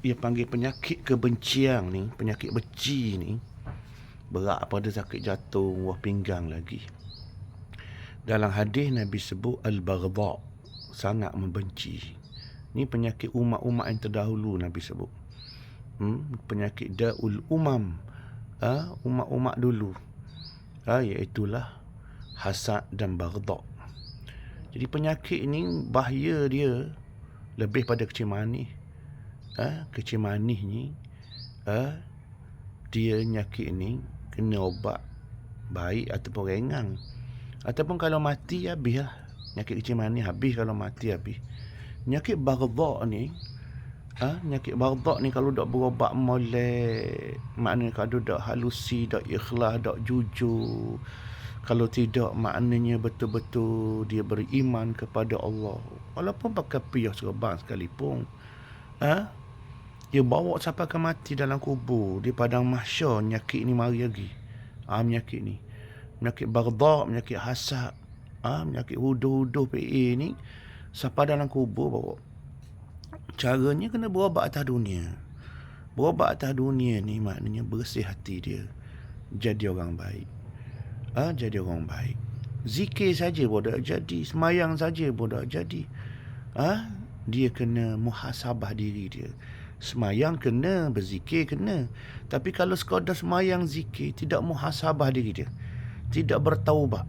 ia panggil penyakit kebencian ni, penyakit beci ni berat pada sakit jatuh, wah pinggang lagi. Dalam hadis Nabi sebut al-baghdha, sangat membenci. Ni penyakit umat-umat yang terdahulu Nabi sebut. Hmm, penyakit daul umam. Ha, umat-umat dulu. Ha, iaitulah hasad dan baghdha. Jadi penyakit ni bahaya dia lebih pada kecil manis. Ha, kecil manis ni ha, dia nyakit ni kena ubat baik ataupun ringan. Ataupun kalau mati habis lah. Nyakit kecil manis habis kalau mati habis. Nyakit baghdha ni ha, nyakit baghdha ni kalau dak berobat molek maknanya kalau dak halusi dak ikhlas dak jujur kalau tidak maknanya betul-betul dia beriman kepada Allah walaupun pakai piyah serban sekalipun ha? Dia bawa sampai ke mati dalam kubur di padang mahsyar nyakit ni mari lagi ha, penyakit ni penyakit baghdha penyakit hasad ha, penyakit huduh-huduh PA ni sampai dalam kubur bawa caranya kena berobat atas dunia berobat atas dunia ni maknanya bersih hati dia jadi orang baik ha, jadi orang baik. Zikir saja pun tak jadi, semayang saja pun tak jadi. Ha? Dia kena muhasabah diri dia. Semayang kena, berzikir kena. Tapi kalau sekadar semayang zikir, tidak muhasabah diri dia. Tidak bertaubat.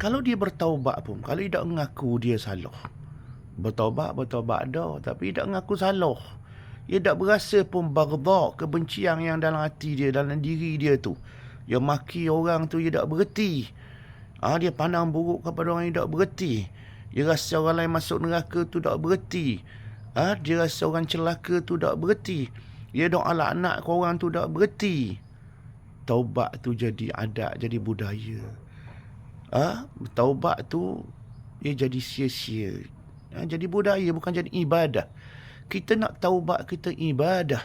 Kalau dia bertaubat pun, kalau tidak mengaku dia salah. Bertaubat, bertaubat dah. Tapi tidak mengaku salah. Dia tak berasa pun bagdha, kebencian yang dalam hati dia, dalam diri dia tu. Dia maki orang tu dia tak berhenti. Ha, dia pandang buruk kepada orang yang tak berhenti. Dia rasa orang lain masuk neraka tu tak berhenti. Ha, dia rasa orang celaka tu tak berhenti. Dia doa anak ke orang tu tak berhenti. Taubat tu jadi adat, jadi budaya. Ha, taubat tu dia jadi sia-sia. Ha, jadi budaya bukan jadi ibadah. Kita nak taubat kita ibadah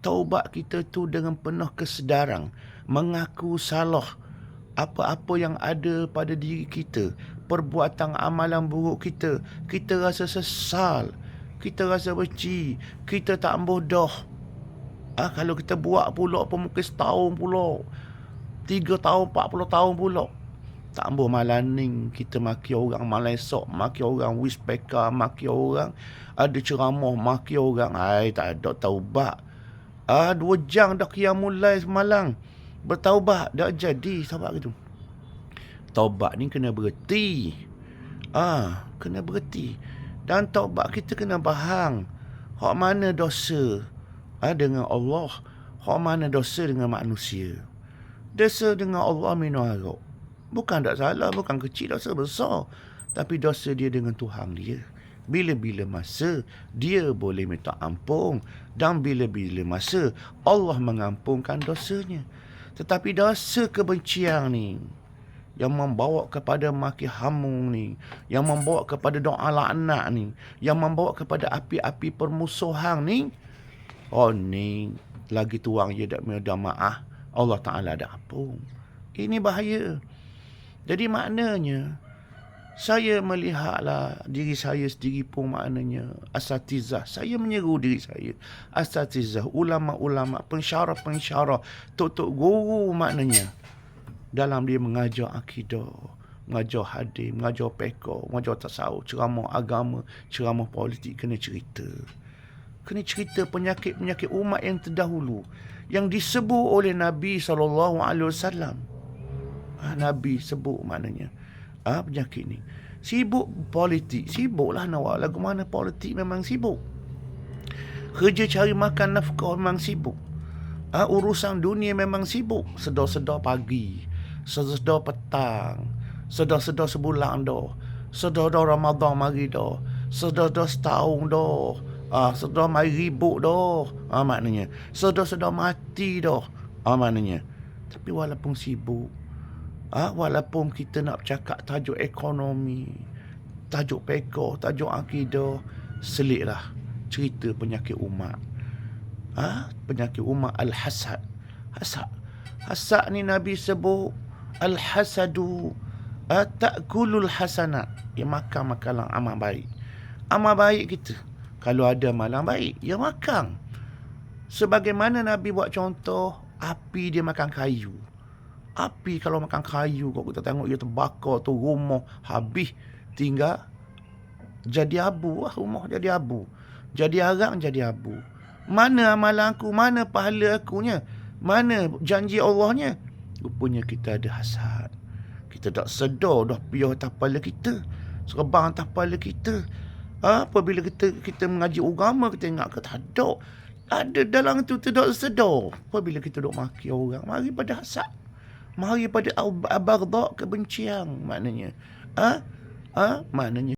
taubat kita tu dengan penuh kesedaran mengaku salah apa-apa yang ada pada diri kita perbuatan amalan buruk kita. Kita rasa sesal. Kita rasa benci. Kita tak bodoh. Ah kalau kita buat pula apa mungkin setahun pula. Tiga tahun empat puluh tahun pula. Tak ambil malaning kita maki orang malam esok maki orang wispeka maki orang ada ceramah maki orang. Ai tak ada taubat. Ah dua jam dah qiyamul lail semalam. Bertaubat dah jadi sahabat gitu. Taubat ni kena berhenti. Ah, kena berhenti. Dan taubat kita kena faham hak mana dosa ah, dengan Allah, hak mana dosa dengan manusia. Dosa dengan Allah minum Bukan tak salah, bukan kecil dosa besar. Tapi dosa dia dengan Tuhan dia bila-bila masa dia boleh minta ampun dan bila-bila masa Allah mengampunkan dosanya. Tetapi dosa kebencian ni yang membawa kepada maki hamu ni, yang membawa kepada doa laknat ni, yang membawa kepada api-api permusuhan ni, oh ni lagi tuang dia tak minta maaf, Allah Taala ada ampun. Ini bahaya. Jadi maknanya saya melihatlah diri saya sendiri pun maknanya asatizah. Saya menyeru diri saya. Asatizah, ulama-ulama, pensyarah-pensyarah, tok-tok guru maknanya. Dalam dia mengajar akidah, mengajar hadis, mengajar peka, mengajar tasawuf, ceramah agama, ceramah politik, kena cerita. Kena cerita penyakit-penyakit umat yang terdahulu yang disebut oleh Nabi SAW. Ha, Nabi sebut maknanya ha, penyakit ni. Sibuk politik. Sibuklah buat lagu mana politik memang sibuk. Kerja cari makan nafkah memang sibuk. Ha, urusan dunia memang sibuk. Sedar-sedar pagi. Sedar-sedar petang. Sedar-sedar sebulan dah. Sedar-sedar Ramadan mari dah. Sedar-sedar setahun dah. Ah, sedar mari ribut dah. Ah, maknanya. Sedar-sedar mati dah. Ah, maknanya. Tapi walaupun sibuk, Ha, walaupun kita nak cakap tajuk ekonomi, tajuk peko, tajuk akidah, seliklah cerita penyakit umat. Ha, penyakit umat al-hasad. Hasad. Hasad ni Nabi sebut al-hasadu ta'kulul hasanat. Ia makan makanan amal baik. Amal baik kita. Kalau ada amalan baik, ya makan. Sebagaimana Nabi buat contoh, api dia makan kayu. Api kalau makan kayu, kau kita tengok dia terbakar tu rumah habis tinggal jadi abu lah rumah jadi abu. Jadi arang jadi abu. Mana amalan aku? Mana pahala akunya? Mana janji Allahnya? Rupanya kita ada hasad. Kita tak sedar dah piyah atas kepala kita. Serebang atas kepala kita. Ha? Apabila kita kita mengaji agama, kita ingat kata ada. Ada dalam tu tidak sedar. Apabila kita duk maki orang, mari pada hasad. Mari pada abagda kebencian maknanya. Ha? Ha? Maknanya